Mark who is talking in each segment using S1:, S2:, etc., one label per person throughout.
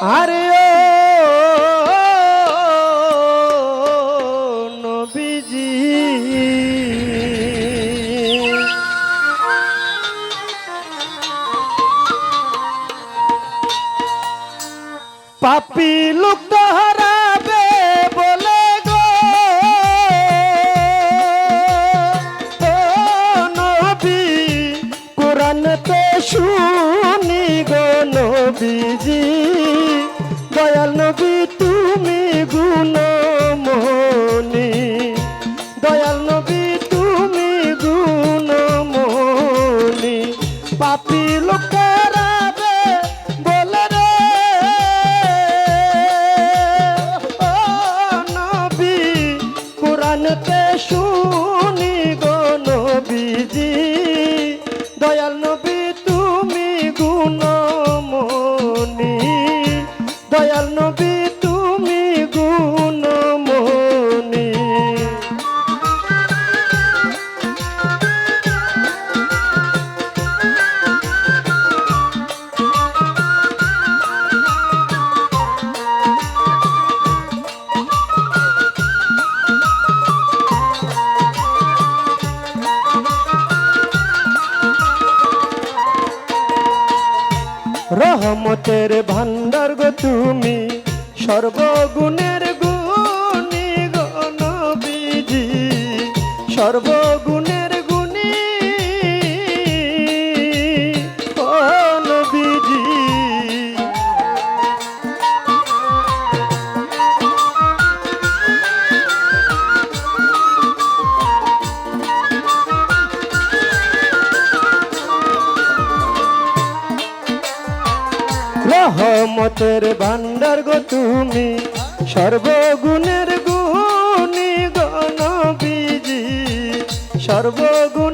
S1: i Aryo রহমতের ভান্ডার গো তুমি সর্বগুণের গুণী গো বিজি সর্ব রহমতের ভান্ডার গো তুমি সর্বগুণের গুণী গণবিজি সর্বগুণ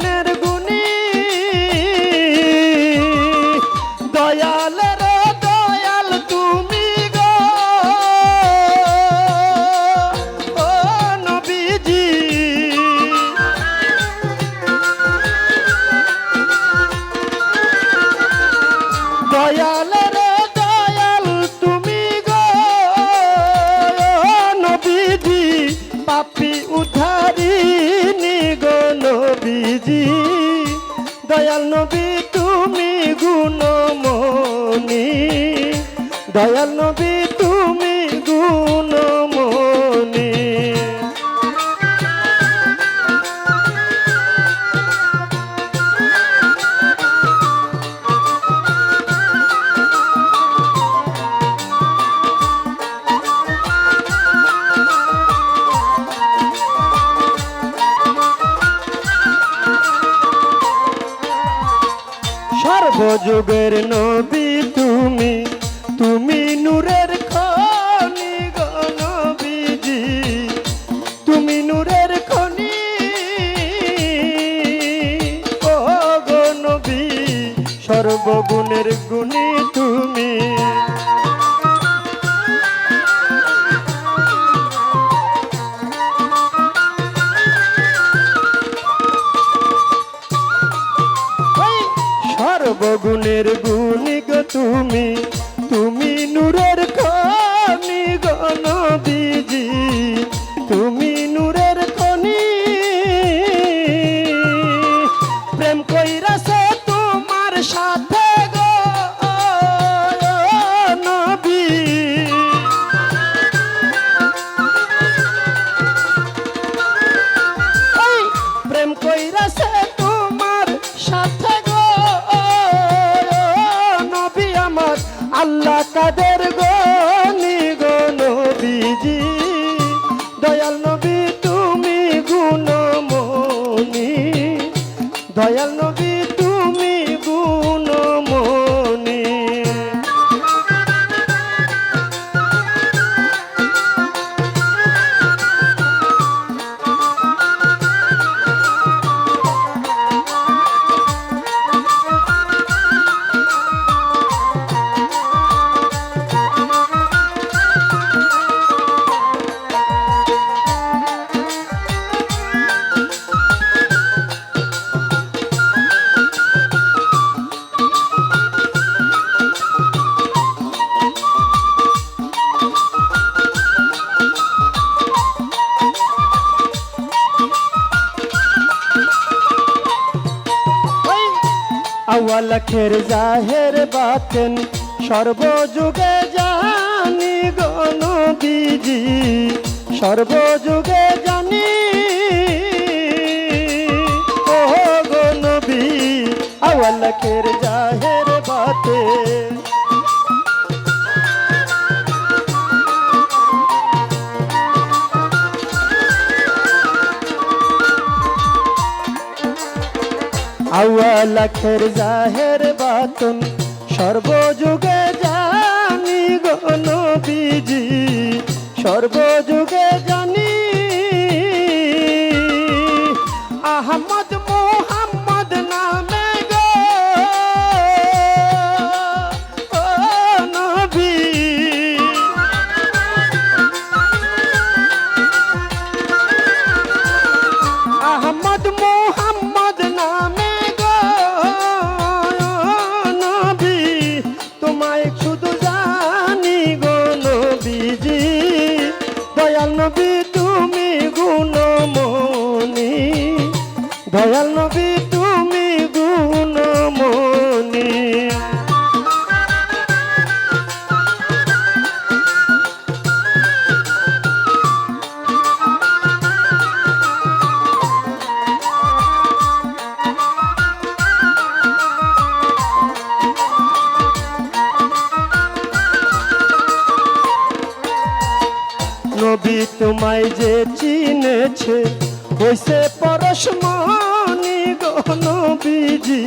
S1: দয়াল নবী তুমি গুণমণি। দয়াল নবী তুমি গুণের গুণী গো তুমি তুমি নূরের খনি গণ দিজি তুমি নূরের খনি। প্রেম কইরাছে তোমার সাথে প্রেম কইরাছে তাদের গো লাখের জাহের বাতেন সর্বযুগে জানি গণবিজি সর্বযুগে জানি। ও গণবি আওয়াল লাখের জাহের বাতেন বাতে আখের জাহের বাতন সর্বযুগে জানি গো নবীজি সর্বযুগে নবী তোমায় যে চিনেছে, হইছে পরশমণি গো নবীজি।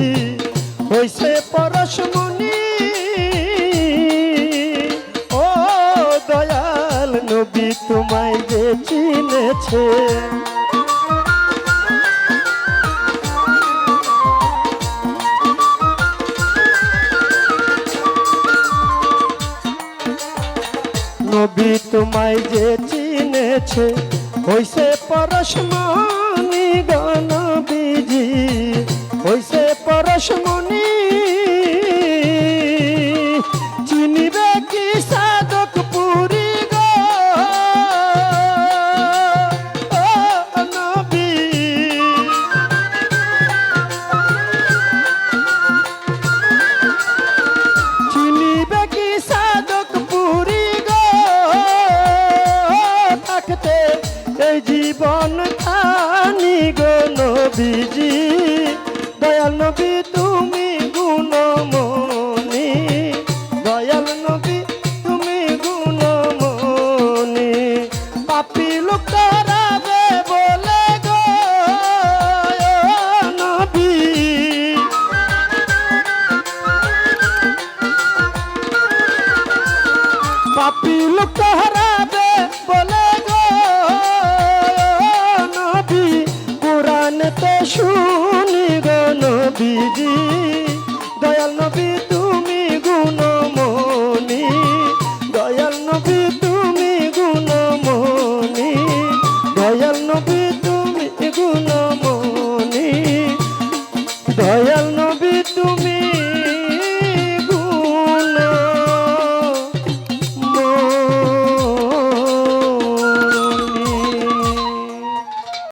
S1: হইছে পরশমণি। ও দয়াল নবী তোমায় যে চিনেছে তোমায় যে চিনেছে হইছে পরশমানি গণ লোক